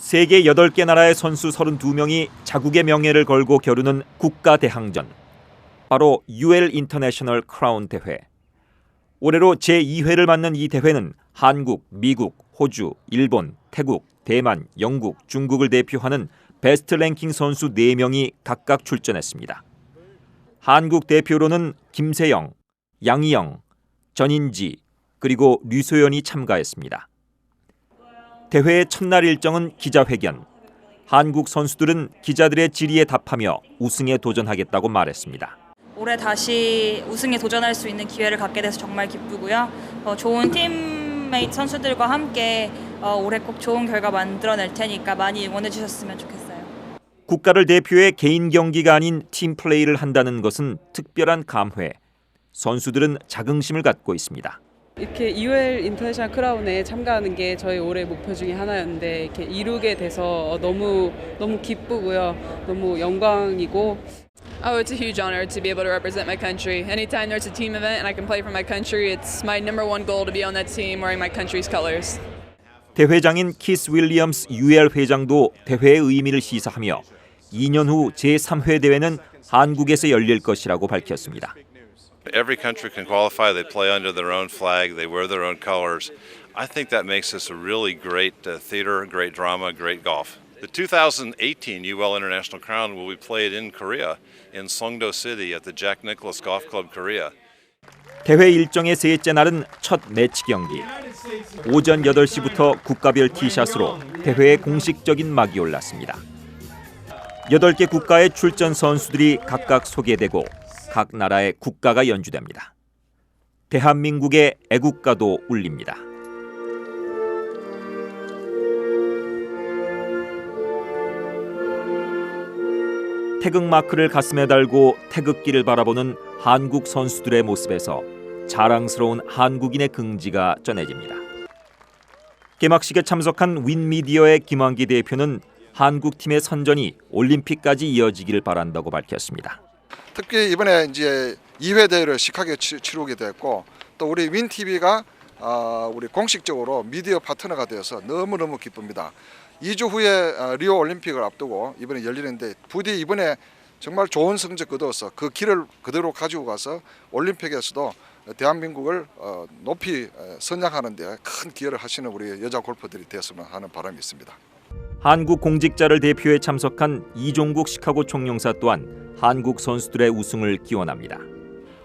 세계 8개 나라의 선수 32명이 자국의 명예를 걸고 겨루는 국가 대항전. 바로 UL 인터내셔널 크라운 대회. 올해로 제2회를 맞는 이 대회는 한국, 미국, 호주, 일본, 태국, 대만, 영국, 중국을 대표하는 베스트 랭킹 선수 4명이 각각 출전했습니다. 한국 대표로는 김세영, 양희영, 전인지, 그리고 류소연이 참가했습니다. 대회의 첫날 일정은 기자회견. 한국 선수들은 기자들의 질의에 답하며 우승에 도전하겠다고 말했습니다. 올해 다시 우승에 도전할 수 있는 기회를 갖게 돼서 정말 기쁘고요. 어, 좋은 팀메이트 선수들과 함께 어, 올해 꼭 좋은 결과 만들어낼 테니까 많이 응원해 주셨으면 좋겠어요. 국가를 대표해 개인 경기가 아닌 팀 플레이를 한다는 것은 특별한 감회. 선수들은 자긍심을 갖고 있습니다. 이렇게 UL 인터내셔널 크라운에 참가하는 게 저희 올해 목표 중에 하나였는데 이렇게 이루게 돼서 너무 너무 기쁘고요. 너무 영광이고 Oh, it's a huge honor to be able to represent my country. Anytime there's a team event and I can play for my country, it's my number one goal to be on that team wearing my country's colors. 대회장인 키스 윌리엄스 UL 회장도 대회의 의미를 시사하며 2년 후 제3회 대회는 한국에서 열릴 것이라고 밝혔습니다. Every country can qualify. They play under their own flag. They wear their own colors. I think that makes this a really great uh, theater, great drama, great golf. The 2018 UL International Crown will be played in Korea, in Songdo City at the Jack Nicklaus Golf Club Korea. 대회 일정의 셋째 날은 첫 매치 경기. 오전 8시부터 국가별 티샷으로 대회의 공식적인 막이 올랐습니다. 8개 국가의 출전 선수들이 각각 소개되고 각 나라의 국가가 연주됩니다. 대한민국의 애국가도 울립니다. 태극 마크를 가슴에 달고 태극기를 바라보는 한국 선수들의 모습에서 자랑스러운 한국인의 긍지가 전해집니다. 개막식에 참석한 윈미디어의 김환기 대표는 한국 팀의 선전이 올림픽까지 이어지기를 바란다고 밝혔습니다. 특히 이번에 이제 2회 대회를 치- 치르게 됐고 또 우리 윈 TV가 어, 우리 공식적으로 미디어 파트너가 되어서 너무 너무 기쁩니다. 2주 후에 어, 리오 올림픽을 앞두고 이번에 열리는데 부디 이번에 정말 좋은 성적 거두어서 그 길을 그대로 가지고 가서 올림픽에서도 대한민국을 어, 높이 어, 선양하는 데 큰 기여를 하시는 우리 여자 골퍼들이 되었으면 하는 바람이 있습니다. 한국 공직자를 대표해 참석한 이종국 시카고 총영사 또한 한국 선수들의 우승을 기원합니다.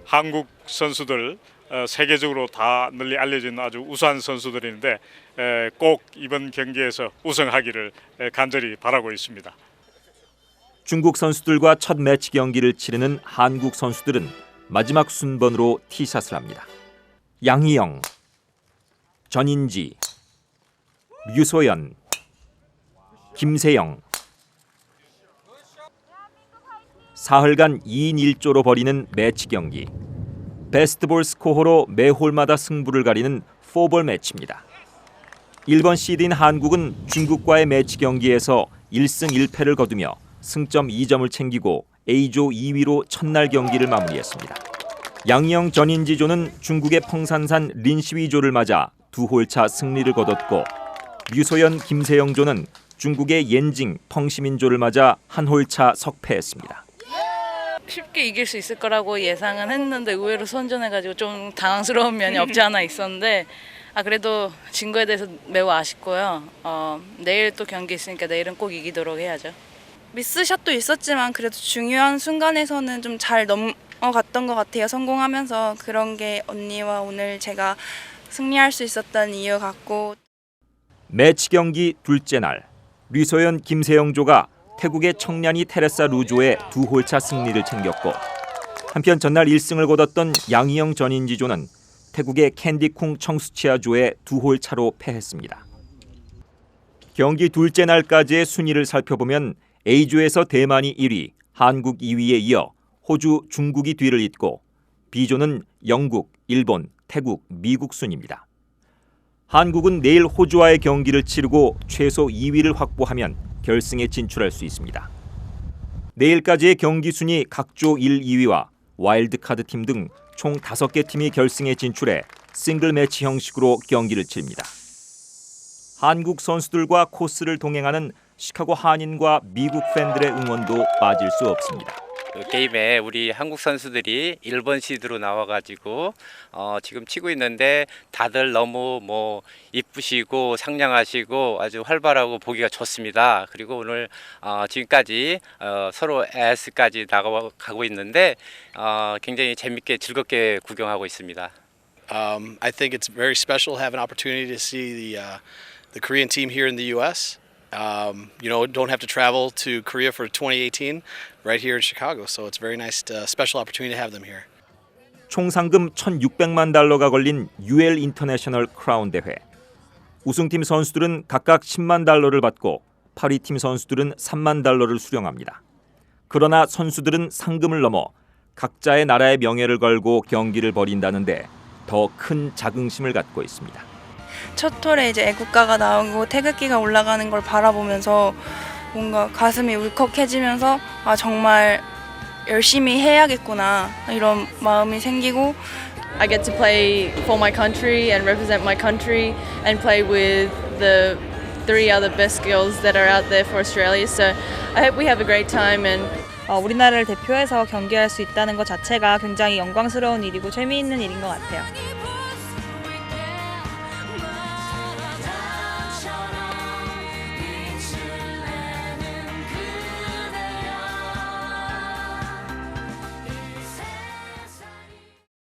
한국 선수들 어, 세계적으로 다 널리 알려진 아주 우수한 선수들인데 에, 꼭 이번 경기에서 우승하기를 에, 간절히 바라고 있습니다. 중국 선수들과 첫 매치 경기를 치르는 한국 선수들은 마지막 순번으로 티샷을 합니다. 양희영, 전인지, 류소연, 김세영 사흘간 2인 1조로 벌이는 매치 경기 베스트볼 스코어로 매 홀마다 승부를 가리는 포볼 매치입니다. 1번 시드인 한국은 중국과의 매치 경기에서 1승 1패를 거두며 승점 2점을 챙기고 A조 2위로 첫날 경기를 마무리했습니다. 양영 전인지조는 중국의 펑산산 린시위조를 맞아 두 홀 차 승리를 거뒀고 류소연 김세영조는 중국의 옌징 펑시민조를 맞아 한 홀차 석패했습니다. 쉽게 이길 수 있을 거라고 예상은 했는데 의외로 선전해가지고 좀 당황스러운 면이 없지 않아 있었는데 아 그래도 진 거에 대해서 매우 아쉽고요. 어, 내일 또 경기 있으니까 내일은 꼭 이기도록 해야죠. 미스샷도 있었지만 그래도 중요한 순간에서는 좀 잘 넘어갔던 것 같아요. 성공하면서 그런 게 언니와 오늘 제가 승리할 수 있었던 이유 같고 매치 경기 둘째 날 류소연 김세영조가 태국의 청량이 테레사 루조의 두 홀차 승리를 챙겼고 한편 전날 1승을 거뒀던 양희영 전인지조는 태국의 캔디쿵 청수치아조의 두 홀차로 패했습니다. 경기 둘째 날까지의 순위를 살펴보면 A조에서 대만이 1위, 한국 2위에 이어 호주, 중국이 뒤를 잇고 B조는 영국, 일본, 태국, 미국 순입니다. 한국은 내일 호주와의 경기를 치르고 최소 2위를 확보하면 결승에 진출할 수 있습니다. 내일까지의 경기 순위 각조 1, 2위와 와일드카드 팀 등 총 5개 팀이 결승에 진출해 싱글 매치 형식으로 경기를 치릅니다. 한국 선수들과 코스를 동행하는 시카고 한인과 미국 팬들의 응원도 빠질 수 없습니다. 그 게임에 우리 한국 선수들이 1번 시드로 나와가지고 어, 지금 치고 있는데 다들 너무 뭐 이쁘시고 상냥하시고 아주 활발하고 보기가 좋습니다. 그리고 오늘 어, 지금까지 어, 서로 S까지 나가고 있는데 어, 굉장히 재밌게 즐겁게 구경하고 있습니다. Um, I think it's very special to have an opportunity to see the uh, the Korean team here in the U.S. Um, you know, don't have to travel to Korea for 2018, right here in Chicago. So it's very nice, uh, special opportunity to have them here. 총 상금 1,600만 달러가 걸린 UL 인터내셔널 크라운 대회. 우승팀 선수들은 각각 10만 달러를 받고 8위 팀 선수들은 3만 달러를 수령합니다. 그러나 선수들은 상금을 넘어 각자의 나라의 명예를 걸고 경기를 벌인다는데 더 큰 자긍심을 갖고 있습니다. 첫 톨에 이제 애국가가 나오고 태극기가 올라가는 걸 바라보면서 뭔가 가슴이 울컥해지면서 아 정말 열심히 해야겠구나 이런 마음이 생기고 I get to play for my country and represent my country and play with the three other best girls that are out there for Australia. So I hope we have a great time and 어, 우리나라를 대표해서 경기할 수 있다는 것 자체가 굉장히 영광스러운 일이고 재미있는 일인 것 같아요.